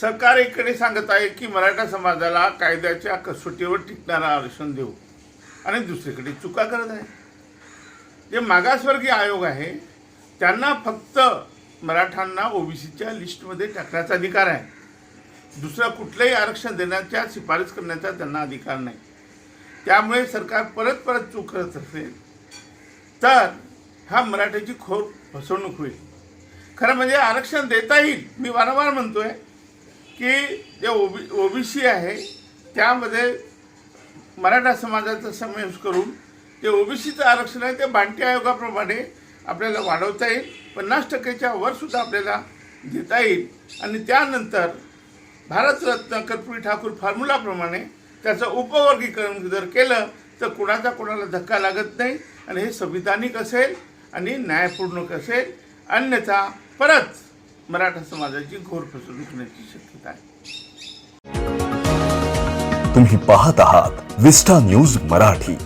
सरकार इकडे सांगत आहे की मराठा समाजाला कायद्याच्या कसोटीवर टिकणारा आरक्षण देऊ. आणि दुसरीकडे चुका करत आहे. जे मागासवर्गीय आयोग आहे त्यांना फक्त मराठांना ओबीसीच्या लिस्टमध्ये टाकण्याचा अधिकार आहे. दुसरं कुठलंही आरक्षण देण्याच्या शिफारस करण्याचा त्यांना अधिकार नाही. त्यामुळे सरकार परत परत चूक करत असेल तर हा मराठ्याची खोर फसवणूक होईल. खरं म्हणजे आरक्षण देता येईल मी वारंवार म्हणतोय. की जे ओबी ओबीसी आहे त्यामध्ये मराठा समाजाचा समावेश करून जे ओबीसीचं आरक्षण आहे ते बांटी आयोगाप्रमाणे आपल्याला वाढवता येईल पन्नास टक्क्याच्या वर सुद्धा आपल्याला देता येईल. आणि त्यानंतर भारतरत्न कर्पूरी ठाकूर फॉर्म्युलाप्रमाणे त्याचं उपवर्गीकरण जर केलं तर कुणाचा कोणाला धक्का लागत नाही आणि हे संविधानिक असेल आणि न्यायपूर्ण असेल. अन्यथा परत मराठा समाजाची घोर फसवणूक होण्याची शक्यता आहे. तुम्ही पाहत आहात विस्टा न्यूज मराठी.